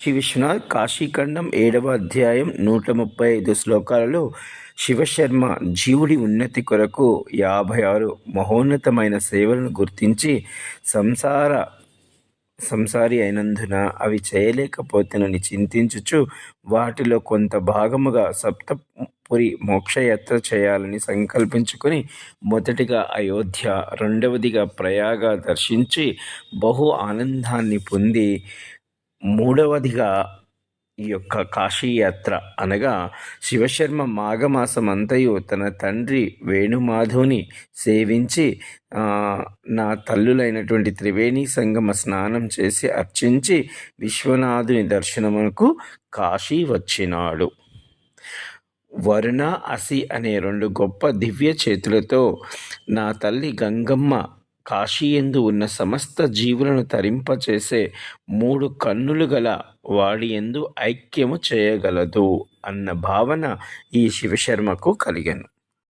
శ్రీ విశ్వనాథ్ కాశీఖండం ఏడవ అధ్యాయం నూట ముప్పై ఐదు శ్లోకాలలో శివశర్మ జీవుడి ఉన్నతి కొరకు యాభై ఆరు మహోన్నతమైన సేవలను గుర్తించి సంసార సంసారి అయినందున అవి చేయలేకపోతేనని చింతించుచు వాటిలో కొంత భాగముగా సప్తపురి మోక్షయాత్ర చేయాలని సంకల్పించుకొని మొదటిగా అయోధ్య రెండవదిగా ప్రయాగ దర్శించి బహు ఆనందాన్ని పొంది మూడవదిగా ఈ యొక్క కాశీయాత్ర అనగా శివశర్మ మాఘమాసం అంతయు తన తండ్రి వేణుమాధవుని సేవించి నా తల్లులైనటువంటి త్రివేణి సంగమ స్నానం చేసి అర్చించి విశ్వనాథుని దర్శనమునకు కాశీ వచ్చినాడు. వరుణ అసి అనే రెండు గొప్ప దివ్య చేతులతో నా తల్లి గంగమ్మ కాశీయందు ఉన్న సమస్త జీవులను తరింపచేసే మూడు కన్నులు గల వాడి ఎందు ఐక్యము చేయగలదు అన్న భావన ఈ శివశర్మకు కలిగను.